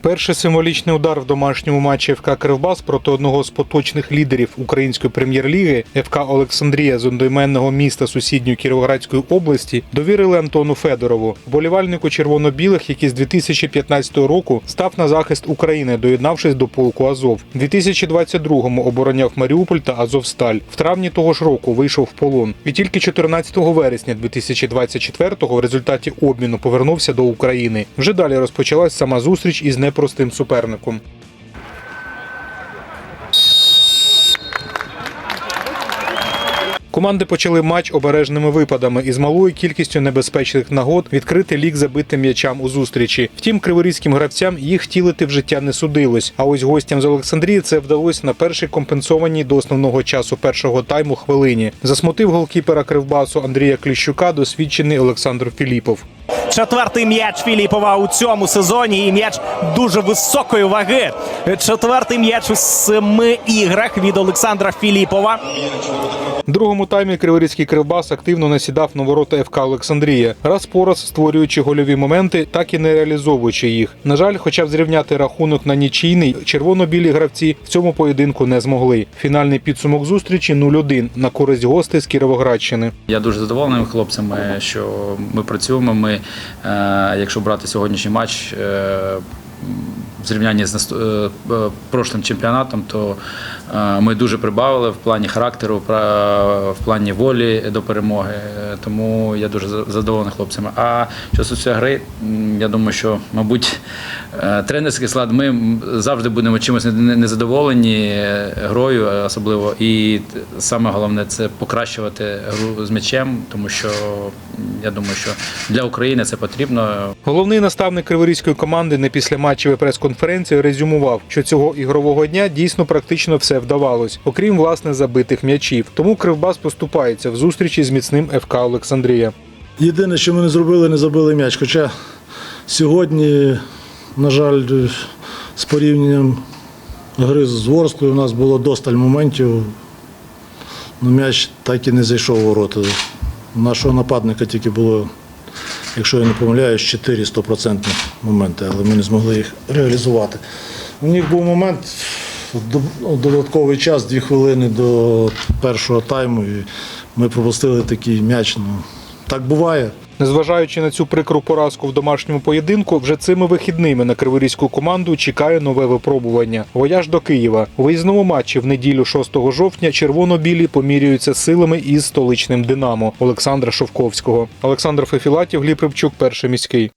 Перший символічний удар в домашньому матчі ФК Кривбас проти одного з поточних лідерів української прем'єр-ліги ФК Олександрія з одноіменного міста сусідньої Кіровоградської області довірили Антону Федорову, вболівальнику червоно-білих, який з 2015 року став на захист України, доєднавшись до полку Азов. У 2022-му обороняв Маріуполь та Азовсталь. В травні того ж року вийшов в полон. І тільки 14 вересня 2024-го в результаті обміну повернувся до України. Вже далі розпочалась сама зустріч із непростим суперником. Команди почали матч обережними випадами і з малою кількістю небезпечних нагод відкрити лік забитим м'ячам у зустрічі. Втім, криворізьким гравцям їх втілити в життя не судилось. А ось гостям з Олександрії це вдалося на першій компенсованій до основного часу першого тайму хвилині. Засмутив голкіпера Кривбасу Андрія Кліщука досвідчений Олександр Філіпов. Четвертий м'яч Філіпова у цьому сезоні і м'яч дуже високої ваги. Четвертий м'яч у семи іграх від Олександра Філіпова. В другому таймі Криворізький Кривбас активно насідав на ворота ФК Олександрія, раз по раз створюючи гольові моменти, так і не реалізовуючи їх. На жаль, хоча б зрівняти рахунок на нічийний, червоно-білі гравці в цьому поєдинку не змогли. Фінальний підсумок зустрічі 0-1 на користь гостей з Кіровоградщини. Я дуже задоволений хлопцями, що ми працюємо. Ми, якщо брати сьогоднішній матч е, в зрівнянні з е, е, прошлим чемпіонатом, то е, ми дуже прибавили в плані характеру, в плані волі до перемоги. Е, Тому я дуже задоволений хлопцями. А що стосується гри, я думаю, що, мабуть, е, тренерський склад ми завжди будемо чимось незадоволені е, грою, е, особливо. І саме головне це покращувати гру з м'ячем, тому що я думаю, що для України це потрібно. Головний наставник криворізької команди на післяматчевій прес-конференції резюмував, що цього ігрового дня дійсно практично все вдавалось, окрім власне забитих м'ячів. Тому Кривбас поступається в зустрічі з міцним ФК Олександрія. Єдине, що ми не зробили, не забили м'яч. Хоча сьогодні, на жаль, з порівнянням гри з Ворсклою у нас було досталь моментів. Ну, м'яч так і не зайшов у ворота. Нашого нападника тільки було, якщо я не помиляюсь, 4 стопроцентні моменти, але ми не змогли їх реалізувати. У них був момент, додатковий час, 2 хвилини до першого тайму, і ми пропустили такий м'яч. Ну, так буває. Незважаючи на цю прикру поразку в домашньому поєдинку, вже цими вихідними на криворізьку команду чекає нове випробування. Вояж до Києва. У виїзному матчі в неділю 6 жовтня червоно-білі помірюються силами із столичним Динамо Олександра Шовковського. Олександр Фефілатів, Гліб Рибчук, перший міський.